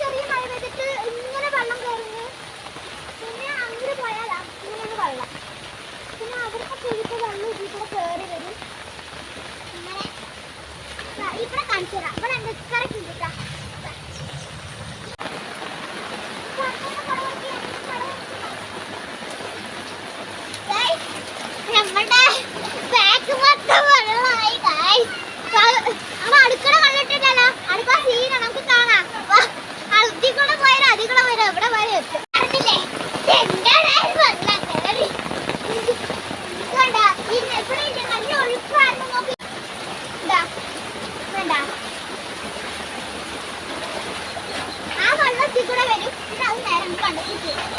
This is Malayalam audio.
ചെറിയ മഴ പെയ്തിട്ട് ഇങ്ങനെ വെള്ളം കയറുന്നു പിന്നെ അങ്ങനെ പോയാൽ ഇങ്ങനെയാണ് വെള്ളം പിന്നെ അവിടുത്തെ പെയ്തിട്ട് വെള്ളം ഇതിൽ കൂടെ വരും ഇങ്ങനെ ഇവിടെ കാണിച്ചു തരാം ഇവിടെ ഉണ്ട് കറക്റ്റ് ഉണ്ട് കേട്ടോ നമ്മളുടെ ആ വെള്ളത്തിൽ കൂടെ വരും